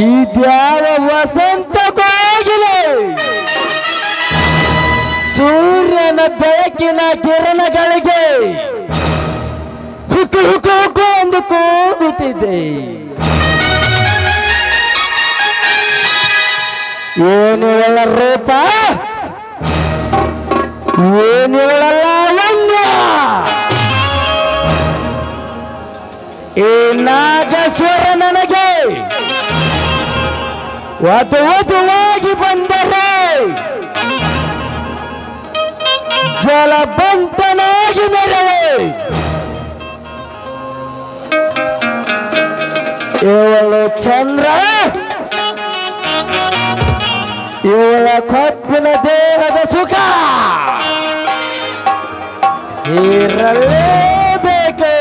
ಇದ್ಯಾವ ವಸಂತ ಕೋಗಿಲೆ ಸೂರ್ಯನ ಬೆಳಕಿನ ಕಿರಣಗಳಿಗೆ ಹುಕು ಹುಕು ಹುಕು ಎಂದು ಕೂಗುತ್ತಿದೆ. ಏನಿವಳ ರೂಪ ಏನು ಲಾವಣ್ಯ ಈ ನಾಗೇಶ್ವರ ನನಗೆ ವಧು ವಧುವಾಗಿ ಬಂದರೆ ಜಲಬಂತನಾಗಿ ಮೆರವೆ ಇವಳು ಚಂದ್ರ ಇವಳ ಕಪ್ಪಿನ ದೇಹದ ಸುಖ. ಇರಲೇಬೇಕು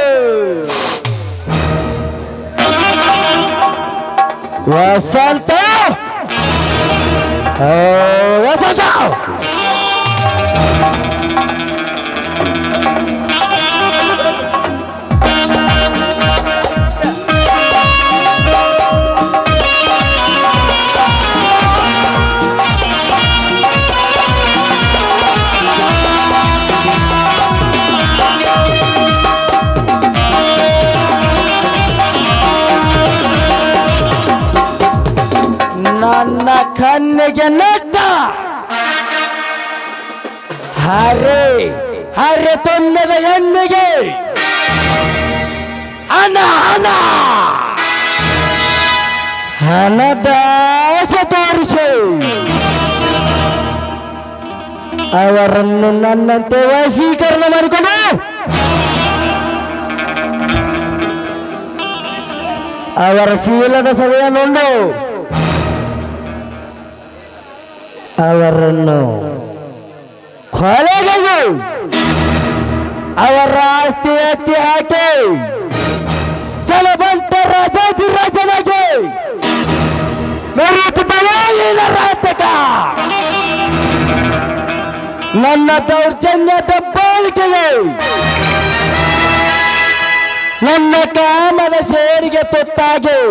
ವಸಂತ! ವಸಂತ! ನನ್ನ ಕಣ್ಣಿಗೆ ನೆಟ್ಟ. ಹರೆ ಹರೆ ತೊನ್ನದ ಹೆಣ್ಣಿಗೆ ಹಣ ಹಣ. ಹಣದಾಸ ತೋರಿಸು. ಅವರನ್ನು ನನ್ನಂತೆ ವಶೀಕರಣ ಮಾಡಿಕೊಂಡು. ಅವರ ಶೀಲದ ಸಭೆಯ ನೋಡು. ಅವರನ್ನು ಕೊಲೆಗೆದು ಅವರ ಆಸ್ತಿ ಎತ್ತಿ ಹಾಕಿ ಚಲಬಂತ ಮೆರುಕು ಬಯಲಿನ ರಾತಕ ನನ್ನ ದೌರ್ಜನ್ಯದ ಬಾಳಿಕೆಗೆ ನನ್ನ ಕಾಮದ ಸೇರಿಗೆ ತುತ್ತಾಗಿ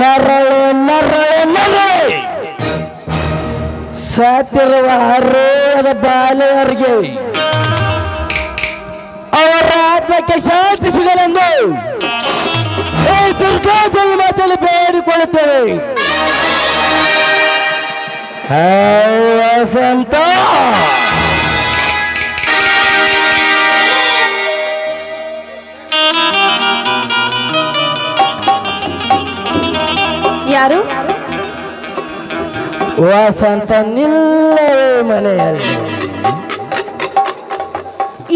ನರಳೆ ನರಳೆ ನರಳೆ ಸಾತಿರುವ ಹರೇದ ಬಾಲೆಯರಿಗೆ ಅವರ ಆತ್ಮಕ್ಕೆ ಶಾಂತಿ ಸಿಗಲೆಂದು ಹೇ ದುರ್ಗಾದೇವಿ ಮಾತಲ್ಲಿ ಬೇಡಿಕೊಳ್ಳುತ್ತೇವೆ. ವಸಂತ ಯಾರು? ವಸಂತ ನಿಲ್ಲವೇ ಮನೆಯಲ್ಲಿ.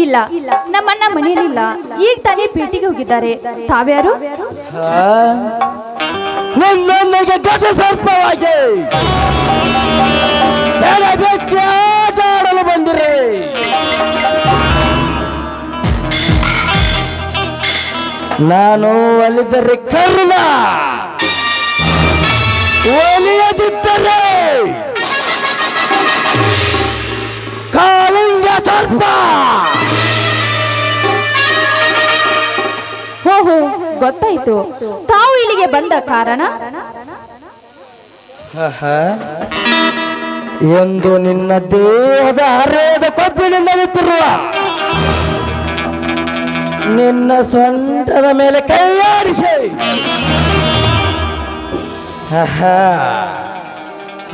ಇಲ್ಲ ನಮ್ಮಣ್ಣ ಮನೆಯಲ್ಲಿಲ್ಲ. ಈಗ ತಾನೇ ಭೇಟಿಗೆ ಹೋಗಿದ್ದಾರೆ. ತಾವ್ಯಾರು? ನನ್ನೊಂದಿಗೆ ಗತ ಸರ್ಪವಾಗಿ. ಆಡಲು ಬಂದಿರಿ. ನಾನು ಒಲಿದರೆ ಕರ್ಣ ಕಾಳಿಂಗ ಸರ್ಪ ಹೋ ಹೋ ಗೊತ್ತಾಯ್ತು. ತಾವು ಇಲ್ಲಿಗೆ ಬಂದ ಕಾರಣ? ಎಂದು ನಿನ್ನ ದೇಹದ ಹರೆಯದ ಕೊಬ್ಬಿನಿಂದ ನಿಂತಿರುವ ನಿನ್ನ ಸೊಂಟದ ಮೇಲೆ ಕೈಯಾರಿಸಿ.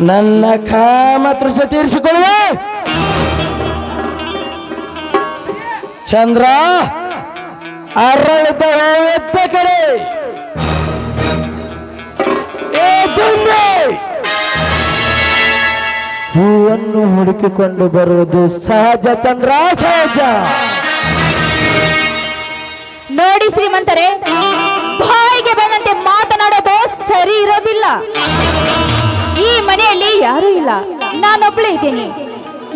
ನನ್ನ ಕಾಮ ತೃಷ ತೀರಿಸಿಕೊಳ್ಳುವ. ಚಂದ್ರ, ಅರಳಿದ ಎದ್ದ ಕಡೆ! ಹೂವನ್ನು ಹುಡುಕಿಕೊಂಡು ಬರುವುದು ಸಹಜ ಚಂದ್ರ, ಸಹಜ. ನೋಡಿ ಶ್ರೀಮಂತರೇ, ಬಾಯಿಗೆ ಬಂದಂತೆ ಮಾತನಾಡೋದು ಸರಿ ಇರೋದಿಲ್ಲ. ಈ ಮನೆಯಲ್ಲಿ ಯಾರೂ ಇಲ್ಲ. ನಾನೊಬ್ಳೇ ಇದ್ದೀನಿ.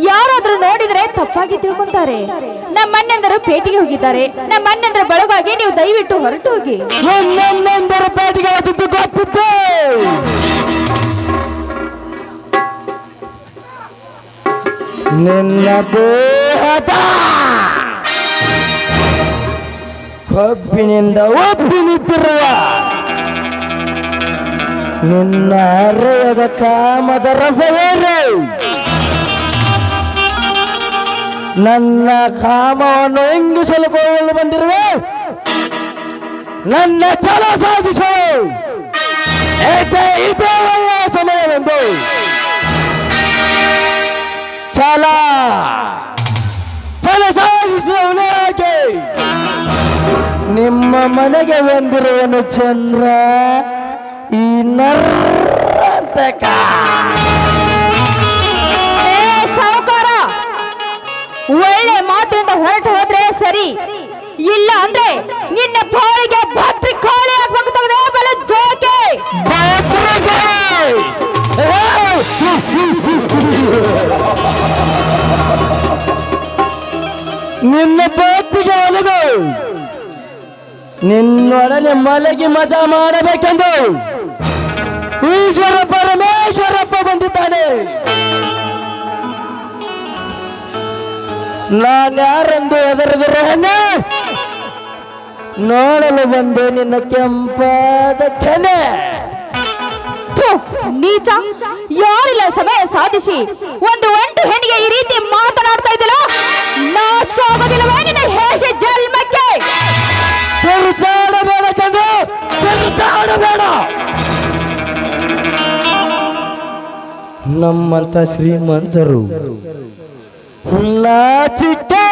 ಯಾರಾದ್ರೂ ನೋಡಿದ್ರೆ ತಪ್ಪಾಗಿ ತಿಳ್ಕೊಂತಾರೆ. ನಮ್ಮ ಅಣ್ಣಂದರು ಪೇಟೆಗೆ ಹೋಗಿದ್ದಾರೆ. ನಮ್ಮ ಅಣ್ಣಂದ್ರ ಬಳಗಾಗಿ ನೀವು ದಯವಿಟ್ಟು ಹೊರಟು ಹೋಗಿ ಪೇಟಿಗೆ ಹೋಗಿದ್ದು ಗೊತ್ತಿತ್ತು ನಿನ್ನ ದೇಹದ ಕಬ್ಬಿನಿಂದ ಒಬ್ಬಿ ನಿಂತಿರುವ ನಿನ್ನ ಹೃದಯದ ಕಾಮದ ರಸವೇನು? ನನ್ನ ಕಾಮವನ್ನು ಹೆಂಗಿಸಲು ಕೋರಲು ಬಂದಿರುವೆ. ನನ್ನ ಛಲ ಸಾಧಿಸಲು ಏಕೆ ಇದೇ ಒಳ್ಳೆಯ ಸಮಯವೆಂದು? ಛಲ. ಛಲ ಸಾಧಿಸುವವನು ಯಾಕೆ? ನಿಮ್ಮ ಮನೆಗೆ ಬಂದಿರುವನು ಚಂದ್ರ, ಈ ನರ್ತಕ ಒಳ್ಳೆ ಮಾತಿನಿಂದ ಹೊರಟು ಹೋದ್ರೆ ಸರಿ. ಇಲ್ಲ ಅಂದ್ರೆ ನಿನ್ನ ಕೋಳಿಗೆ ಭಟ್ರಿ ಕೋಳಿ ಹಾಕ್ಬೇಕು ಬೆಲೆ ಜೋಕೆ. ನಿನ್ನ ಭಕ್ತಿಗೆ ಒಲದು ನಿನ್ನೊಡನೆ ಮಲಗಿ ಮಜಾ ಮಾಡಬೇಕೆಂದು ಈಶ್ವರ ಪರಮೇಶ್ವರಪ್ಪ ಬಂದಿದ್ದಾನೆ. ನಾನ್ಯಾರೆಂದು ಹೆದರಿದರೆ ನೋಡಲು ಬಂದೆ ನಿನ್ನ ಕೆಂಪಾದ ಕೆನೆ. ನೀಚ. ಯಾರಿಲ್ಲ ಸಮಯ ಸಾಧಿಸಿ. ಒಂದು ಒಂಟು ಹೆಣ್ಣಿಗೆ ಈ ರೀತಿ ಮಾತನಾಡ್ತಾ ಇದ್ದಿಲ್ಲ? ನಾಚಿಕೆ ಆಗೋದಿಲ್ಲವೇ ನಿನ್ನ ಹೇಷ ಜನ್ಮಕ್ಕೆ? ತಿರುಗಾಡಬೇಡ ಚಂದ್ರ. ತಿರುಗಾಡಬೇಡ ನಮ್ಮಂತ ಶ್ರೀಮಂತರು ನಾಚಿಕೆ.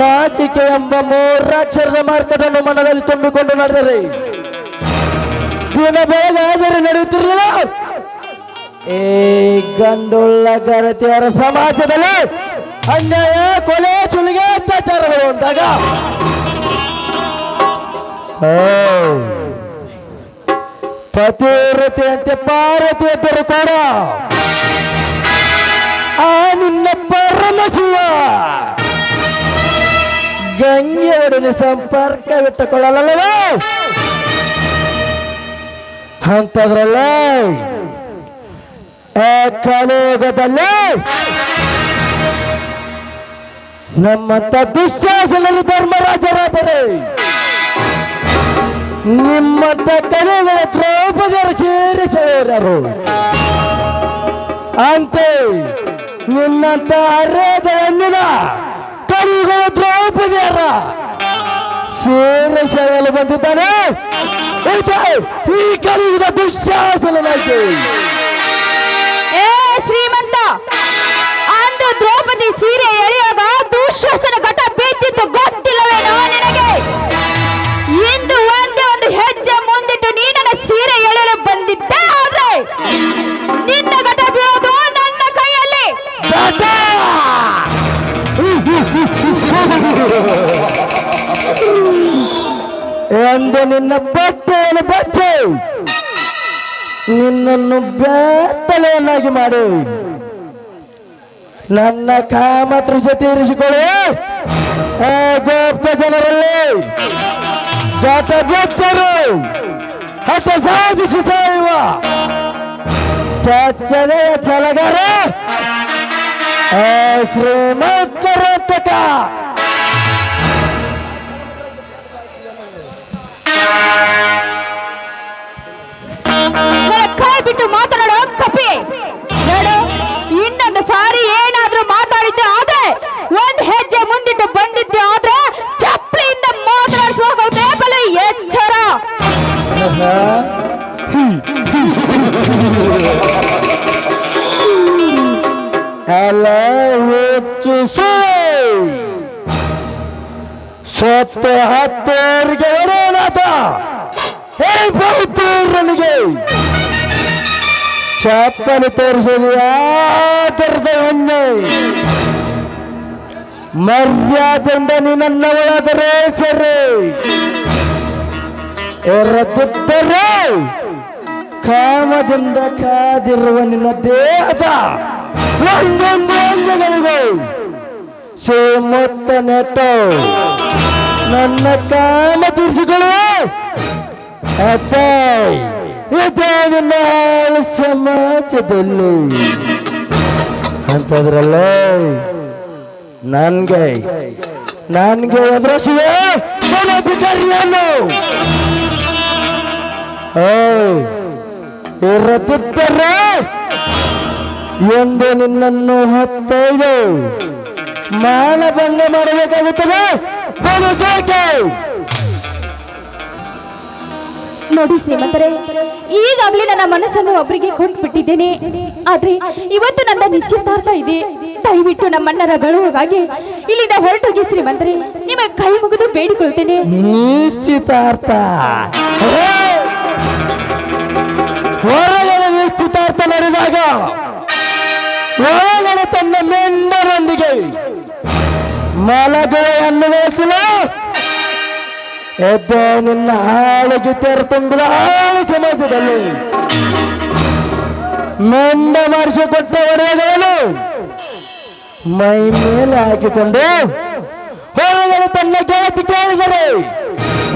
ನಾಚಿಕೆ ಎಂಬ ಮೂರಾಕ್ಷರದ ಮಾರ್ಕೆಟನ್ನು ಮನದಲ್ಲಿ ತುಂಬಿಕೊಂಡು ನಡೆದರೆ, ದಿನ ಬೆಳಗಾದರೆ ನಡೆಯುತ್ತಿರಲಿಲ್ಲ. ಏ ಗಂಡುಳ್ಳ ಗರತಿಯರ ಸಮಾಜದಲ್ಲಿ ಅನ್ಯಾಯ, ಕೊಲೆ, ಸುಲಿಗೆ, ಅತ್ಯಾಚಾರಗಳು ಅಂದಾಗ ಪತಿವ್ರತೆಯಂತೆ ಪಾರ್ವತಿ ಇದ್ದರು ಕೂಡ ಆ ನಿನ್ನ ಪರಮಶಿವ ಗಂಗೆಯೊಡನೆ ಸಂಪರ್ಕವಿಟ್ಟುಕೊಳ್ಳಲಲ್ಲವೇ? ಅಂತದ್ರಲ್ಲೇ ಆ ಕಲಿಯುಗದಲ್ಲಿ ನಮ್ಮಂತ ದುಶ್ಯಾಸನರು ಧರ್ಮರಾಜರಾದರೆ ನಿಮ್ಮಂತ ಕಲಿಯುಗದ ದ್ರೌಪದಿಯರು ಸೇರಿಸುವರು ಅಂತೆ ನಿನ್ನಂತ ಅರೇದ ಹೆಣ್ಣಿನ ಕಲಿಯುಗದ ದ್ರೌಪದಿಯರ. ಸೇರಿಸಲು ಬಂದಿದ್ದಾನೆ. ಈಚೆ ಈ ಕಲಿಯುಗ ದುಶ್ಯಾಸನನಾಗಿ ಶ್ರೀಮಂತ, ಅಂದು ದ್ರೌಪದಿ ಸೀರೆ ಎಳೆಯುವಾಗ ದುಶ್ಯಾಸನ ಘಟ ಬಿದ್ದಿದ್ದು ಗೊತ್ತಿಲ್ಲವೇನೋ ನಿನಗೆ ಟಾಟಾ! ಎಂದು ನಿನ್ನ ಬಟ್ಟೆಯನ್ನು ಬಚ್ಚೆ, ನಿನ್ನನ್ನು ಬೆತ್ತಲೆಯನ್ನಾಗಿ ಮಾಡಿ ನನ್ನ ಕಾಮ ತೃಷ ತೀರಿಸಿಕೊಳ್ಳಿ ಗೋಪ್ತ ಜನರಲ್ಲಿ ಗತಗೊತ್ತರು ಹಠ ಸಾಧಿಸಿ ಸಾಯುವ ಕೆಚ್ಚಲೆಯ ಛಲಗಾರ ಏ ಶ್ರೀಮಂತರಟಕ ನನ್ನ ಕೈ ಬಿಟ್ಟು ಮಾತನಾಡೋ ಚಪ್ಪಲಿ ತೋರಿಸೋದು ಯಾತರದ ಹೆಣ್ಣೆ. ಮರ್ಯಾದೆಯಿಂದ ನಿನ್ನವಳಾದರೆ ಸರಿ. ಎರದಿದ್ದರೆ ಕಾಮದಿಂದ ಕಾದಿರುವ ನಿನ್ನ ದೇಹದ ಒಂದೊಂದು ಅಂಗಗಳಿಗೂ ಸುಮುತ್ತ ನೆಟ್ಟು ನನ್ನ ಕಾಮ ತೀರಿಸಿಕೊಳ್ಳು. ಅತ್ತೆ. ಇದೇ ನಿನ್ನ ಹಾಳು ಸಮಾಜದಲ್ಲಿ ಅಂತದ್ರಲ್ಲೇ ನನ್ಗೆ ನನ್ಗೆ ಎದುರಿಸುವೆ ಏಯ್, ಇರದಿದ್ದರೆ ಎಂದು ನಿನ್ನನ್ನು ಹತ್ತೈದು ಮಾನಭಂಗ ಮಾಡಬೇಕಾಗುತ್ತದೆ. ಬಲು ಜೋಕೆ ನೋಡಿ ಶ್ರೀಮಂತರೇ ಈಗಾಗಲೇ ನನ್ನ ಮನಸ್ಸನ್ನು ಒಬ್ಬರಿಗೆ ಕೊಟ್ಬಿಟ್ಟಿದ್ದೇನೆ. ಆದ್ರೆ ಇವತ್ತು ನನ್ನ ನಿಶ್ಚಿತಾರ್ಥ ಇದೆ. ದಯವಿಟ್ಟು ನಮ್ಮಣ್ಣರ ಬೆಳವಾಗಿ ಇಲ್ಲಿಂದ ಹೊರಟೋಗಿ ಶ್ರೀಮಂತರೇ ನಿಮಗೆ ಕೈ ಮುಗಿದು ಬೇಡಿಕೊಳ್ತೇನೆ ನಿಶ್ಚಿತಾರ್ಥ! ಹೊರಗಡೆ ನಿಶ್ಚಿತಾರ್ಥ ನಡೆದಾಗ, ಒಳಗಡೆ ತನ್ನ ಮೆಂಡರೊಂದಿಗೆ ಮಲಗುವೆ ಅನ್ನುವಸಲು ಎದ್ದ ನಿನ್ನ ಹಾಳಿಗೆ ತೆರೆ ತುಂಬಿದ ಹಾಳು ಸಮಾಜದಲ್ಲಿ. ಮಂಡ ಮಾಡಿಸಿಕೊಟ್ಟ ಒಡೆಯಗಳನ್ನು ಮೈ ಮೇಲೆ ಹಾಕಿಕೊಂಡು ಹೊರಗಡೆ ತನ್ನ ಗೆಳತಿ ಕೇಳಿದರೆ,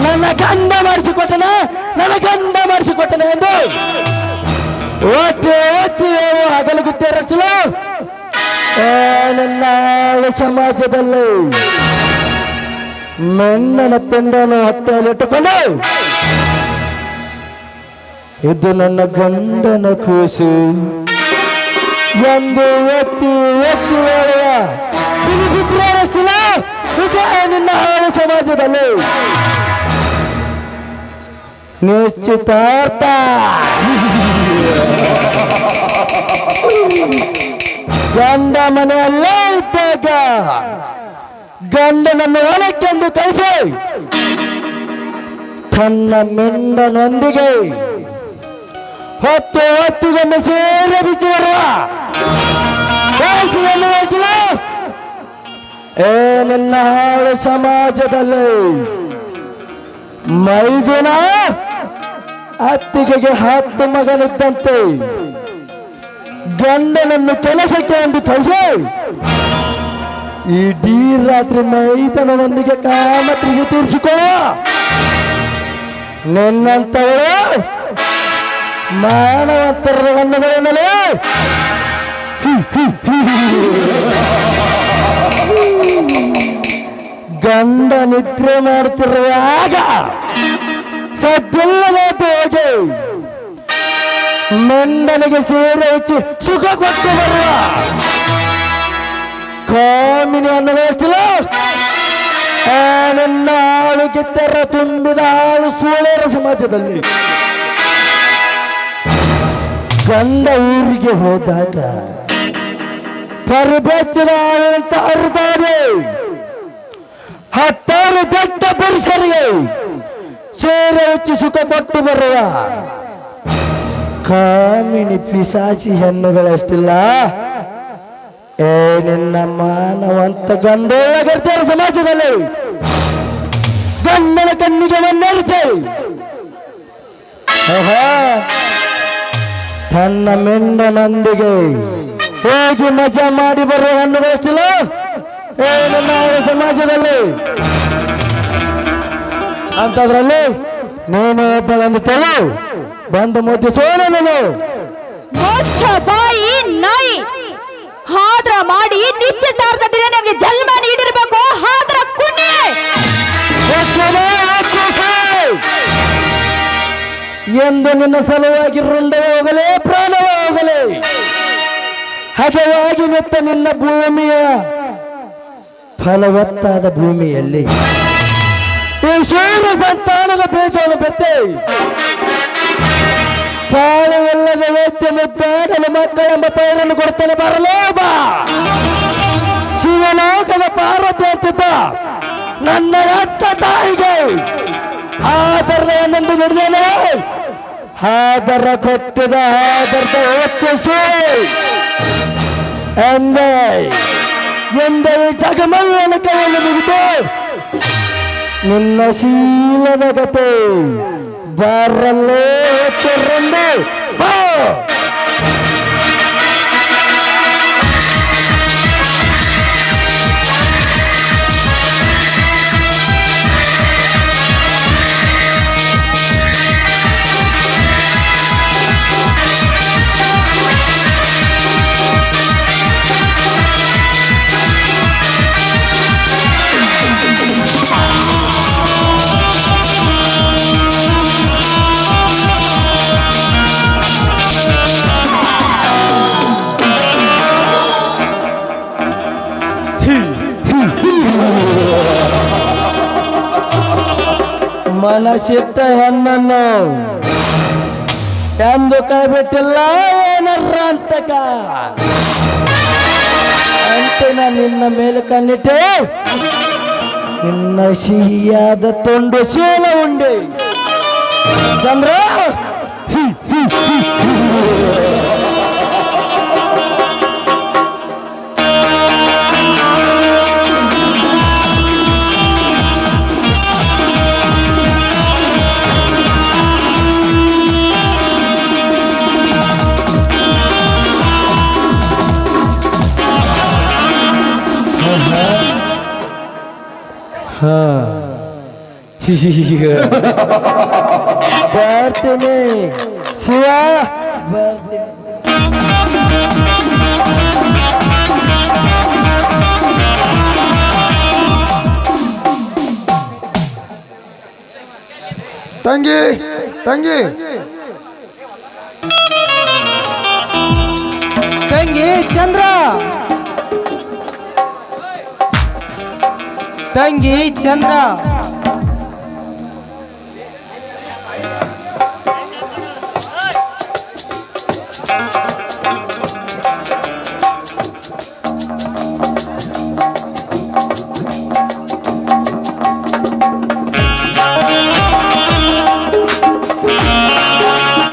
ನನ್ನ ಗಂಡ ಮಾಡಿಸಿಕೊಟ್ಟನ, ನನ್ನ ಗಂಡ ಮಾಡಿಸಿಕೊಟ್ಟನ ಎಂದು ಒತ್ತಿ ಒತ್ತಿ ಹಗಲುಗುತ್ತೆ ರಚಲು ನನ್ನ ಆಳು ಸಮಾಜದಲ್ಲಿ. ಮೆನ್ನನ ಪೆಂಡನು ಹೊಟ್ಟೆಯಲ್ಲಿಟ್ಟುಕೊಂಡು ಇದು ನನ್ನ ಗಂಡನ ಕೂಸು. ಎಂದು ಎತ್ತಿ ಎತ್ತಿ ಹೇಳುವ ಬಿದ್ರಷ್ಟಿಲ್ಲ ವಿಜಯ ನಿನ್ನ ಹಾಳು ಸಮಾಜದಲ್ಲಿ. ನಿಶ್ಚಿತಾರ್ಥ. ಗಂಡ ಮನೆಯಲ್ಲೇ ಇದ್ದಾಗ ಗಂಡನನ್ನು ಹೊಲಕ್ಕೆಂದು ಕಳಿಸಿ. ತನ್ನ ಮೆಂಡನೊಂದಿಗೆ ಹೊತ್ತು ಹೊತ್ತಿಗೆಂದು ಸೇರಿ ಬಿಚ್ಚಿ ಬರುವ ಏನೆಲ್ಲ ಹಾಳು ಸಮಾಜದಲ್ಲಿ ಮೈದಿನ ಅತ್ತಿಗೆಗೆ ಹತ್ತು ಮಗನಿದ್ದಂತೆ ಗಂಡನನ್ನು ಕೆಲಸಕ್ಕೆ ಎಂದು ಕಳಿಸಿ. ಇಡೀ ರಾತ್ರಿ ಮೈತನದೊಂದಿಗೆ ಕಾಮತ್ರಿಸಿ ತೋರಿಸಿಕೋ. ನಿನ್ನಂತವಳು, ಮಾನವಂತರ ಹಣ್ಣುಗಳನ್ನಲೇ ಗಂಡ ನಿದ್ರೆ ಮಾಡ್ತಿರುವಾಗ ಹೋಗಿ ಮೆಂಡನಿಗೆ ಸೇರೆ ಹಚ್ಚಿ ಸುಖ ಕೊಟ್ಟು ಬರುವ ಕಾಮಿನಿ ಅನ್ನೋದಷ್ಟಿಲ್ಲ ಆ ನನ್ನ ಆಳು ಕಿತ್ತರ ತುಂಬಿದ ಆಳು ಸೋಳೇರ ಸಮಾಜದಲ್ಲಿ. ಗಂಡ ಊರಿಗೆ ಹೋದಾಗ ತರಬೇತಿನ ಆಡಳಿತ ಅರಿತಾರೆ ಹತ್ತಾರು ದೊಡ್ಡ ಪರಿಸರಿಗೆ ಸೇರೆ ಹೆಚ್ಚು ಸುಖ ಕೊಟ್ಟು ಬರುವ ಕಾಮಿನಿ ಪಿಸಾಚಿ ಹೆಣ್ಣುಗಳಷ್ಟಿಲ್ಲ. ಏ, ನಿನ್ನ ಮಾನವಂತ ಗಂಡೊಳಗರ್ತಾರೆ ಸಮಾಜದಲ್ಲಿ. ಗಂಡನ ಕಣ್ಣಿಗೆ ಮಣ್ಣರಿಸಿ. ತನ್ನ ಮೆಂಡನೊಂದಿಗೆ ಹೇಗೆ ಮಜಾ ಮಾಡಿ ಬರೋ ಹಣ್ಣುಗಳಷ್ಟಿಲ್ಲ ಏ ನನ್ನ ಸಮಾಜದಲ್ಲಿ. ಅಂತದ್ರಲ್ಲಿ ನೀನು ಒಬ್ಬಳಂದು ತೆಳು. ಬಂದು ಮುದ್ದೆ ಸೋನ ನೀನು. ಬಾಯಿ ನಾಯಿ. ನನಗೆ ಜನ್ಮ ನೀಡಿರಬೇಕು ಆದ್ರ ಕುಣಿ! ಎಂದು ನಿನ್ನ ಸಲುವಾಗಿ ರುಂಡವಾಗಲೇ ಹೋಗಲೇ ಹಜವಾಗಿ ನಿತ್ತ ನಿನ್ನ ಭೂಮಿಯ ಫಲವತ್ತಾದ ಭೂಮಿಯಲ್ಲಿ ಈ ಸೂರ್ಯ ಸಂತಾನದ ಬೀಜವನ್ನು ಬೆತ್ತೆ ತಾಳೆಯಲ್ಲದ ವ್ಯಕ್ತಿ ಮುದ್ದಾಡಲು ಮಕ್ಕಳೆಂಬ ಪೈರನ್ನು ಕೊಡ್ತಾನೆ, ಬರಲೇ ಬಾ. ಎತ್ತಿದ್ದ ನನ್ನ ರಕ್ತ ತಾಯಿಗೆ ಆದರನೆಂದು ಬಿಡಿದೇನೆ ಆದರ ಕೊಟ್ಟಿದ ಆದರದ ಒತ್ತಿಸಿ ಎಂದೆ, ಎಂದ ಜಗಮಲ್ಲನ ಕೈಯಲ್ಲಿ ಮುಗಿದು ನಿನ್ನ ಶೀಲದ ಕತೆ ಬಾರಲ್ಲೇ ಹೊತ್ತಿರಂದು ಬಾ. ಮನಸ್ಸಿಟ್ಟ ಹೆಣ್ಣನ್ನು ಎಂದು ಕೈ ಬಿಟ್ಟಿಲ್ಲ ಏನರ್ರ ಅಂತಕ ಅಂತಿನ ನಿನ್ನ ಮೇಲೆ ಕಣ್ಣಿಟ್ಟೆ, ನಿನ್ನ ಸಿಹಿಯಾದ ತೊಂಡು ಶೀಲ ಉಂಡೆ. ಚಂದ್ರ ಬರ್ತೀನಿ ಶಿವ ಬರ್ತೀನಿ ತಂಗಿ ತಂಗಿ ತಂಗಿ ಚಂದ್ರ ತಂಗಿ ಚಂದ್ರ